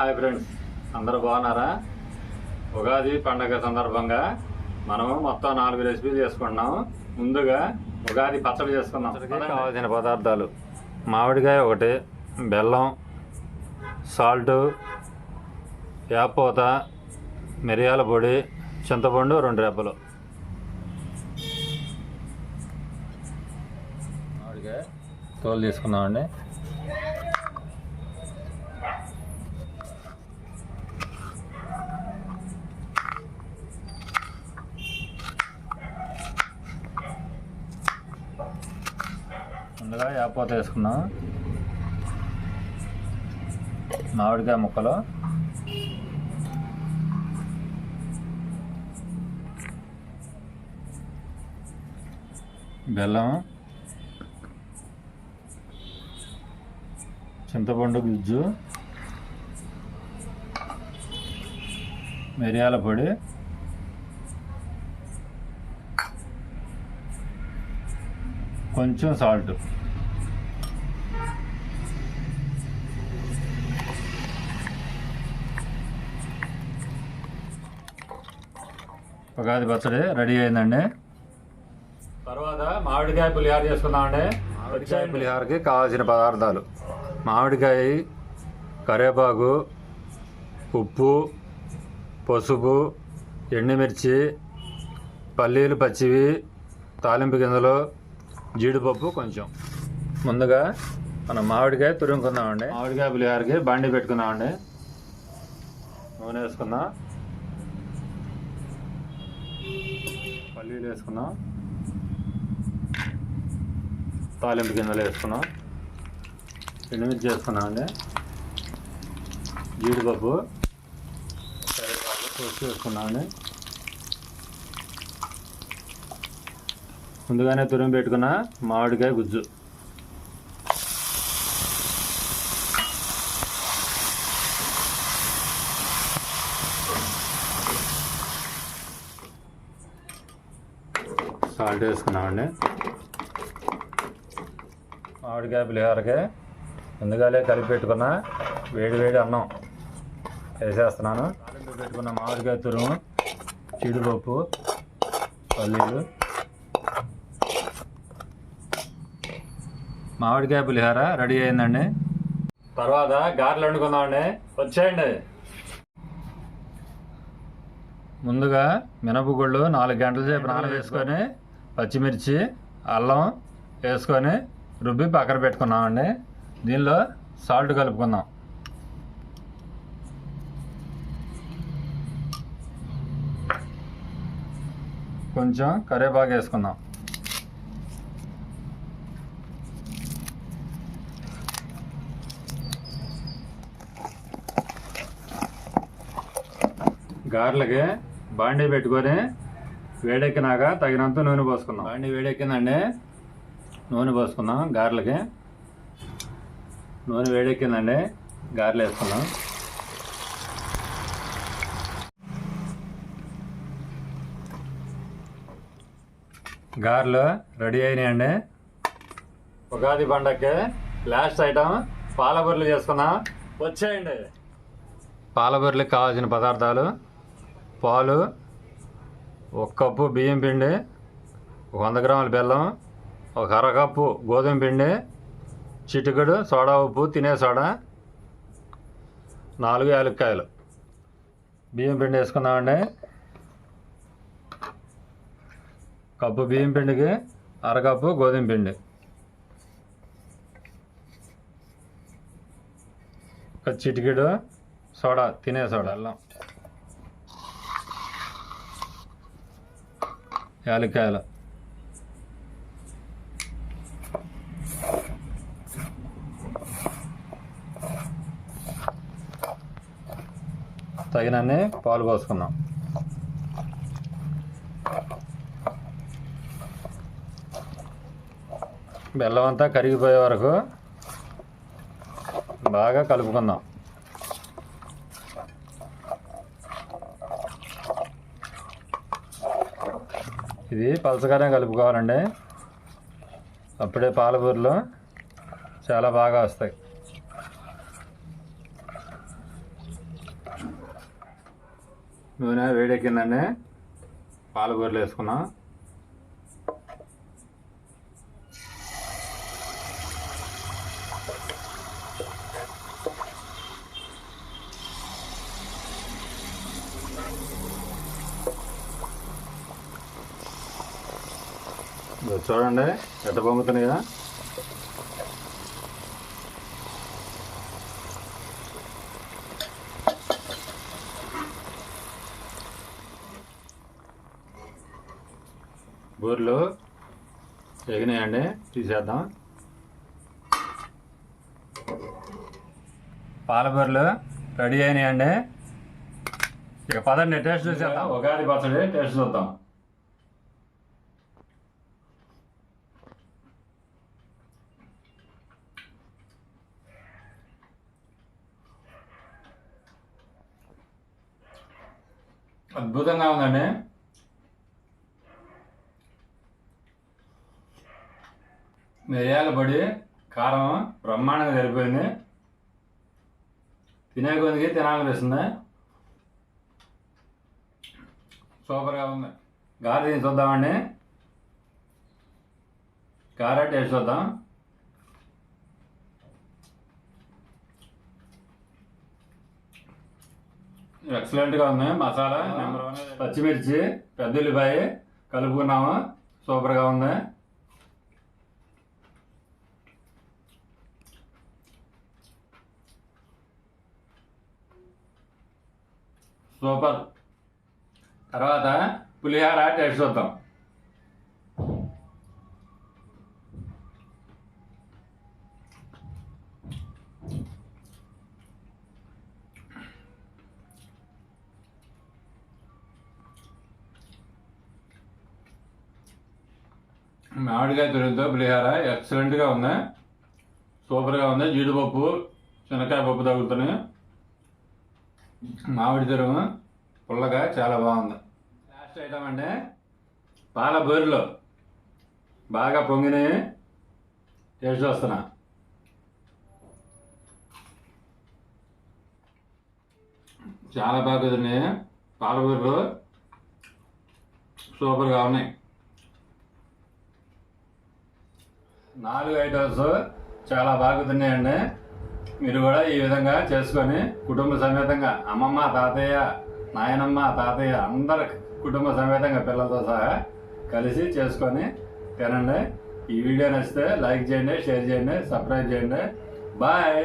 Hi friends. అందరూ బాగున్నారా? ఉగాది పండగ సందర్భంగా మనము మొత్తం నాలుగు రెసిపీలు చేసుకుంటున్నాం ముందుగా ఉగాది పచ్చడి చేసుకుందాం. కావాల్సిన పదార్థాలు. మామిడికాయ ఒకటి బెల్లం సాల్ట్ యాపోత మిరియాల పొడి చింతపండు రెండు రెబ్బలు. మామిడికాయ తోలు తీసుకుందామండి. ముందుగా యాపోత వేసుకున్నాం మామిడికాయ ముక్కలు. బెల్లం. చింతపండు గుజ్జు. మిరియాల పొడి. కొంచెం సాల్ట్. ఉగాది పచ్చడి రెడీ అయిందండి. తర్వాత మామిడికాయ పులిహార చేసుకుందామండి. మామిడికాయ పులిహారకి కావాల్సిన పదార్థాలు. మామిడికాయ కరివేపాకు ఉప్పు పసుపు ఎండుమిర్చి పల్లీలు పచ్చివి తాలింపు గింజలు జీడిపప్పు కొంచెం. ముందుగా మనం మామిడికాయ తురుముకుందామండి. మామిడికాయ పులిహారకి బండి పెట్టుకుందామండి. నూనె వేసుకుందాం. పల్లీలు వేసుకున్నా. తాలింపు గింజలు వేసుకున్నాం. ఎండుమిర్చి వేసుకున్నామండి జీడిపప్పు కరివేపాకు కోసి వేసుకున్నా అండి. ముందుగానే తురిమి పెట్టుకున్న మామిడికాయ గుజ్జు. సాల్ట్ వేసుకున్నామండి. మామిడికాయ పులిహోరకి ముందుగానే కలిపి పెట్టుకున్న? వేడి వేడి అన్నం వేసేస్తున్నాను. పెట్టుకున్న మామిడికాయ తురుము జీడిపప్పు పల్లీలు. మామిడికాయ పులిహోర రెడీ అయిందండి. తర్వాత గారెలు వండుకుందామండి. వచ్చేయండి. ముందుగా మినపగుళ్ళు నాలుగు గంటల సేపు నానవేసుకొని పచ్చిమిర్చి అల్లం వేసుకొని రుబ్బి పక్కన పెట్టుకున్నామండి. దీనిలో సాల్ట్ కలుపుకుందాం. కొంచెం కరివేపాకు వేసుకుందాం. గారెలకి బాండీ పెట్టుకొని వేడెక్కినాక తగినంత నూనె పోసుకుందాం. బాండీ వేడెక్కిందండి. నూనె పోసుకుందాం గారెలకి. నూనె వేడెక్కిందండి. గారెలు వేసుకుందాం. గారెలు రెడీ అయినాయండి. ఉగాది పండగకి లాస్ట్ ఐటమ్ పాలబూరలు చేసుకుందాం. వచ్చేయండి. పాలబూరలకు కావాల్సిన పదార్థాలు పాలు ఒక కప్పు బియ్యం పిండి ఒక వంద గ్రాముల బెల్లం ఒక అరకప్పు గోధుమ పిండి చిటికెడు సోడా ఉప్పు తినే సోడా నాలుగు యాలక్కాయలు. బియ్యం పిండి వేసుకుందామండి. కప్పు బియ్యం పిండికి అరకప్పు గోధుమ పిండి. ఒక చిటికెడు సోడా తినే సోడా అల్లం. యాలక్కాయల. తగినన్ని పాలు పోసుకున్నాం బెల్లం అంతా కరిగిపోయే వరకు బాగా కలుపుకుందాం. ఇది పలసకారం కలుపుకోవాలండి అప్పుడే పాలబూరలో చాలా బాగా వస్తాయి. నూనె వేడెక్కిందండి. పాలకూరలు వేసుకున్నాం. చూడండి ఎట్ట పొంగుతున్నాయా బూరెలు ఎగినాయండి తీసేద్దాం. పాలబూరలు రెడీ అయినాయండి. ఇక పదండి టేస్ట్ చూసేద్దాం. ఉగాది పచ్చడి టేస్ట్ చూద్దాం. అద్భుతంగా ఉందండి మిరియాల పొడి కారం బ్రహ్మాండంగా సరిపోయింది తినే కొద్దికి తినాలనిపిస్తుంది సూపర్గా ఉంది గారె చూద్దామండి గారె టేస్ట్ చూద్దాం ఎక్సలెంట్గా ఉంది మసాలా నెంబర్ వన్ పచ్చిమిర్చి పెద్ద ఉల్లిపాయ కలుపుకున్నాము. సూపర్గా ఉంది. సూపర్ తర్వాత పులిహార టేస్ట్ చూద్దాం. మామిడికాయ తురిమితో పులిహార ఎక్సలెంట్గా ఉంది. సూపర్గా ఉంది. జీడిపప్పు శనక్కాయ పప్పు తగులుతున్నాయి మామిడి తురుము పుల్లగా చాలా బాగుంది. లాస్ట్ ఐటమ్ అంటే పాల బూరెలు బాగా పొంగినాయి టేస్ట్ వస్తున్నా చాలా బాగా కుదిరినాయి. పాల బూరెలు సూపర్గా ఉన్నాయి. నాలుగు ఐటమ్స్ చాలా బాగా తిన్నాయండి. మీరు కూడా ఈ విధంగా చేసుకొని కుటుంబ సమేతంగా అమ్మమ్మ తాతయ్య నాయనమ్మ తాతయ్య అందరు కుటుంబ సమేతంగా పిల్లలతో సహా కలిసి చేసుకొని తినండి. ఈ వీడియో నచ్చితే లైక్ చేయండి షేర్ చేయండి సబ్స్క్రైబ్ చేయండి. బాయ్!